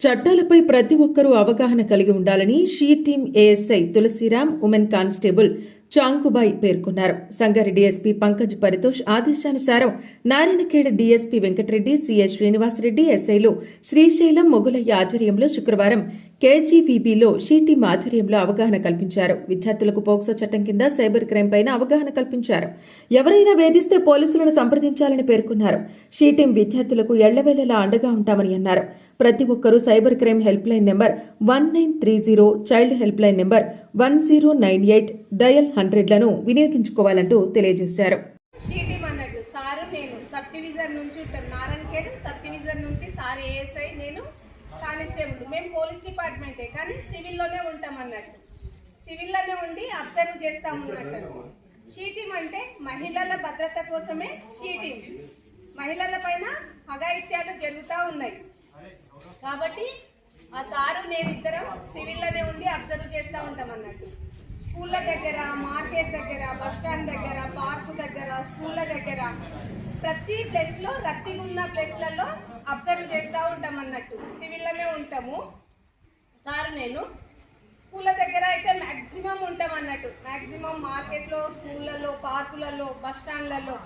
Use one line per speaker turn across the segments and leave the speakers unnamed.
చట్టాలపై ప్రతి ఒక్కరూ అవగాహన కలిగి ఉండాలని she team ASI Tulasiram women constable Chankubai పేర్కొన్నారు. సంగారెడ్డి ఎస్పీ పంకజ్ పరితోష్ ఆదేశానుసారం నారాయణఖేడ్ డీఎస్పీ వెంకటరెడ్డి సిఎస్ శ్రీనివాసరెడ్డి ఎస్ఐలు శ్రీశైలం మొగులయ్య ఆధ్వర్యంలో శుక్రవారం కేజీవీబీలో షీ మాధుర్యంలో అవగాహన కల్పించారు. విద్యార్థులకు పోక్సో చట్టం కింద సైబర్ క్రైమ్ పైన అవగాహన కల్పించారు. ఎవరైనా వేధిస్తే పోలీసులను సంప్రదించాలని పేర్కొన్నారు. షీటీం విద్యార్థులకు ఎళ్ళవేళలా అండగా ఉంటామని అన్నారు. ప్రతి ఒక్కరూ cyber crime help line number one nine three zero child help line number one zero nine eight dial హండ్రెడ్లను వినియోగించుకోవాలంటూ తెలియజేశారు.
షీటీం నేను సబ్ డివిజన్ నుంచి కానిస్టేబుల్ మేము పోలీస్ డిపార్ట్మెంటే కానీ సివిల్లోనే ఉంటాం అన్నట్టు. సివిల్లోనే ఉండి అబ్జర్వ్ చేస్తాం అన్నట్టు. షీటింగ్ అంటే మహిళల భద్రత కోసమే షీటింగ్. మహిళల పైన అఘాయిత్యాలు జరుగుతూ ఉన్నాయి. కాబట్టి ఆ సారు నేను ఇద్దరం సివిల్లోనే ఉండి అబ్జర్వ్ చేస్తూ ఉంటాం అన్నట్టు. స్కూళ్ళ దగ్గర మార్కెట్ దగ్గర బస్ స్టాండ్ దగ్గర పార్క్ దగ్గర స్కూళ్ళ దగ్గర ప్రతి ప్లేస్లో రద్దీ ఉన్న ప్లేస్లలో అబ్జర్వ్ చేస్తూ ఉంటాం అన్నట్టు. సివిల్ ఉంటాము. సార్ నేను. స్కూళ్ళ దగ్గర అయితే మ్యాక్సిమం ఉంటాం అన్నట్టు. మ్యాక్సిమం మార్కెట్లో స్కూళ్ళల్లో పార్కులలో బస్ స్టాండ్లలో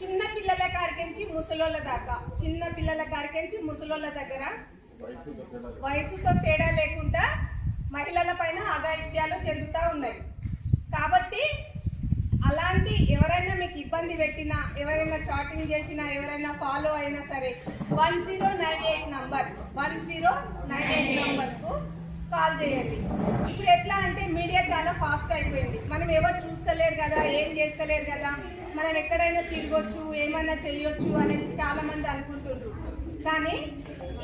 చిన్న పిల్లల కాడికించి ముసలోళ్ళ దాకా చిన్న పిల్లల కాడికించి ముసలోళ్ళ దగ్గర వయసుతో తేడా లేకుండా మహిళల పైన అఘాయిత్యాలు జరుగుతూ ఉన్నాయి. కాబట్టి ఇబ్బంది పెట్టినా ఎవరైనా చాటింగ్ చేసినా ఎవరైనా ఫాలో అయినా సరే one zero nine eight number one zero nine eight నంబర్కు కాల్ చేయండి. ఇప్పుడు ఎట్లా అంటే మీడియా చాలా ఫాస్ట్ అయిపోయింది. మనం ఎవరు చూస్తలేరు కదా ఏం చేస్తలేరు కదా మనం ఎక్కడైనా తిరగొచ్చు ఏమైనా చేయొచ్చు అనేసి చాలామంది అనుకుంటుండ్రు. కానీ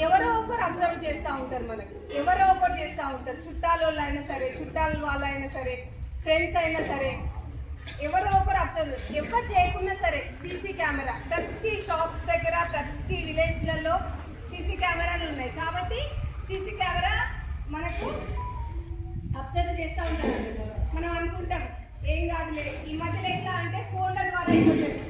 ఎవరో ఒకరు అబ్జర్వ్ చేస్తూ ఉంటారు మనకు. ఎవరో ఒకరు చేస్తూ ఉంటారు. చుట్టాల వాళ్ళు అయినా సరే చుట్టాల వాళ్ళు అయినా సరే ఫ్రెండ్స్ అయినా సరే ఎవరో ఒకరు అసలు ఎవరు చేయకున్నా సరే సీసీ కెమెరా. ప్రతి షాప్స్ దగ్గర ప్రతి విలేజ్లలో సీసీ కెమెరాలు ఉన్నాయి. కాబట్టి సీసీ కెమెరా మనకు అబ్జర్వ్ చేస్తూ ఉంటారు. మనం అనుకుంటాం ఏం కాదులే. ఈ మధ్యలో ఎట్లా అంటే ఫోన్ల ద్వారా అయిపోతుంది.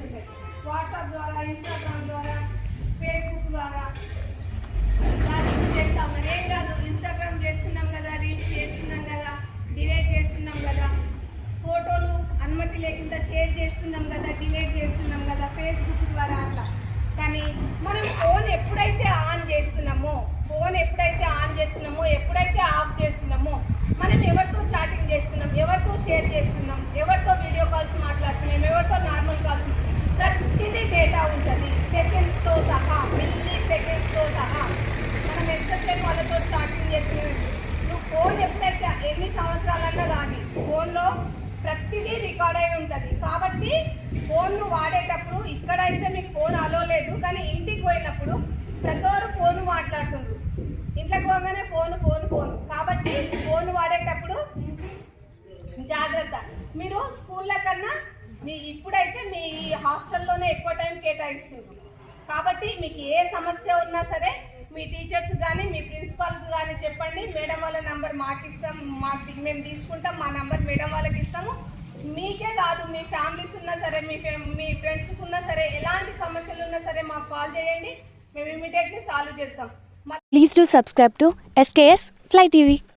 షేర్ చేస్తున్నాం కదా డిలేట్ చేస్తున్నాం కదా ఫేస్బుక్ ద్వారా అట్లా. కానీ మనం ఫోన్ ఎప్పుడైతే ఆన్ చేస్తున్నామో ఫోన్ ఎప్పుడైతే ఆన్ చేస్తున్నామో ఎప్పుడైతే ఆఫ్ చేస్తున్నామో మనం ఎవరితో చాటింగ్ చేస్తున్నాం ఎవరితో షేర్ చేస్తున్నాం ఎవరితో వీడియో కాల్స్ మాట్లాడుతున్నాం ఎవరితో నార్మల్ కాల్స్ ప్రతిదీ డేటా ఉంటుంది. సెకండ్స్తో సహా మిల్లీ సెకండ్స్తో సహా మనం ఎంతసేపు వాళ్ళతో చాటింగ్ చేస్తున్నాం నువ్వు ఫోన్ ఎప్పుడైతే ఎన్ని సంవత్సరాలన్నా కానీ ఫోన్లో ప్రతిదీ రికార్డ్ అయి ఉంటుంది. కాబట్టి ఫోన్ వాడేటప్పుడు ఇక్కడైతే మీకు ఫోన్ అలో లేదు కానీ ఇంటికి పోయినప్పుడు ప్రతి ఫోన్ మాట్లాడుతుండ్రు. ఇంట్లోకి పోగానే ఫోన్ ఫోన్ ఫోన్ కాబట్టి ఫోన్ వాడేటప్పుడు జాగ్రత్త. మీరు స్కూల్లో కన్నా మీ ఇప్పుడైతే మీ హాస్టల్లోనే ఎక్కువ టైం కేటాయిస్తున్నారు కాబట్టి మీకు ఏ సమస్య ఉన్నా సరే మీ టీచర్స్ కానీ మీ ప్రిన్సిపాల్కి కానీ చెప్పండి. మేడం వాళ్ళ నంబర్ మాకు ఇస్తాం మాకు మేము తీసుకుంటాం మా నంబర్ మేడం వాళ్ళకి ఇస్తాము. మీకే కాదు మీ ఫ్యామిలీస్ ఉన్నా సరే మీ మీ ఫ్రెండ్స్కి ఉన్నా సరే ఎలాంటి సమస్యలు ఉన్నా సరే మాకు కాల్ చేయండి. మేము ఇమీడియట్లీ సాల్వ్ చేస్తాం.
Please do subscribe to SKS fly TV